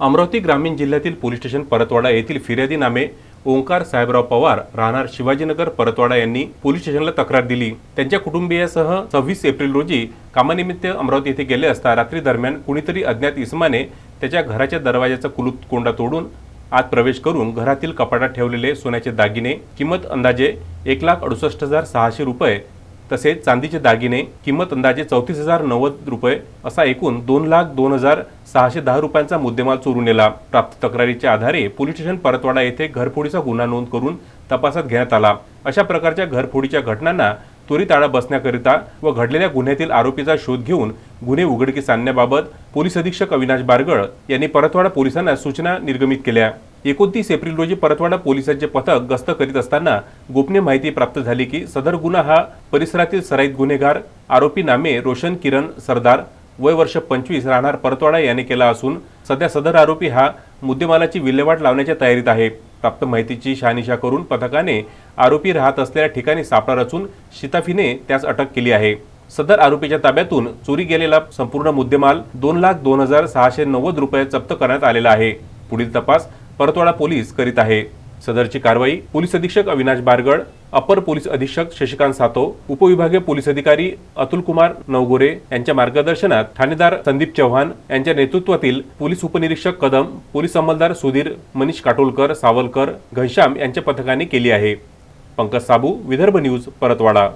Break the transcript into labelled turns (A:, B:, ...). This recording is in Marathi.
A: अमरावती ग्रामीण जिल्ह्यातील पोलीस स्टेशन परतवाडा येथील फिर्यादी नामे ओंकार साहेबराव पवार राहणार शिवाजीनगर परतवाडा यांनी पोलीस स्टेशनला तक्रार दिली. त्यांच्या कुटुंबियासह सव्वीस एप्रिल रोजी कामानिमित्त अमरावती येथे गेले असता रात्री दरम्यान कुणीतरी अज्ञात इसमाने त्याच्या घराच्या दरवाजाचा कुलूप कोंडा तोडून आत प्रवेश करून घरातील कपाटात ठेवलेले सोन्याचे दागिने किंमत अंदाजे एक लाख अडुसष्ट हजार सहाशे रुपये तसेच चांदीचे दागिने किंमत अंदाजे चौतीस हजार नव्वद रुपये असा एकूण दोन लाख दोन हजार सहाशे दहा रुपयांचा मुद्देमाल चोरून नेला. प्राप्त तक्रारीच्या आधारे पोलीस स्टेशन परतवाडा येथे घरफोडीचा गुन्हा नोंद करून तपासात घेण्यात आला. अशा प्रकारच्या घरफोडीच्या घटनांना त्वरित आळा बसण्याकरिता व घडलेल्या गुन्ह्यातील आरोपीचा शोध घेऊन गुन्हे उघडकीस आणण्याबाबत पोलीस अधीक्षक अविनाश बारगळ यांनी परतवाडा पोलिसांना सूचना निर्गमित केल्या. एकोणतीस एप्रिल रोजी परतवाडा पोलिसांचे पथक गस्त करीत असताना गोपनीय माहिती प्राप्त झाली की सदर गुन्हा हा परिसरातील सराईत गुन्हेगार आरोपी नामे रोशन किरण सरदार वय वर्ष पंचवीस राहणार परतवाडा याने केला असून सध्या सदर आरोपी हा मुद्देमालाची विल्हेवाट लावण्याच्या तयारीत आहे. प्राप्त माहितीची शहानिशा करून पथकाने आरोपी राहत असलेल्या ठिकाणी सापळा रचून शिताफीने त्यास अटक केली आहे. सदर आरोपीच्या ताब्यातून चोरी गेलेला संपूर्ण मुद्देमाल दोन लाख दोन हजार सहाशे नव्वद रुपये जप्त करण्यात आलेला आहे. पुढील तपास परतवाडा पोलीस करीत आहे. सदरची कारवाई पोलीस अधीक्षक अविनाश बारगड अपर पोलीस अधीक्षक शशिकांत सातो उपविभागीय पोलीस अधिकारी अतुल कुमार नवगोरे यांच्या मार्गदर्शनात ठाणेदार संदीप चव्हाण यांच्या नेतृत्वातील पोलीस उपनिरीक्षक कदम पोलीस अंमलदार सुधीर मनीष काटोलकर सावलकर घनश्याम यांच्या पथकाने केली आहे. पंकज साबू विदर्भ न्यूज परतवाडा.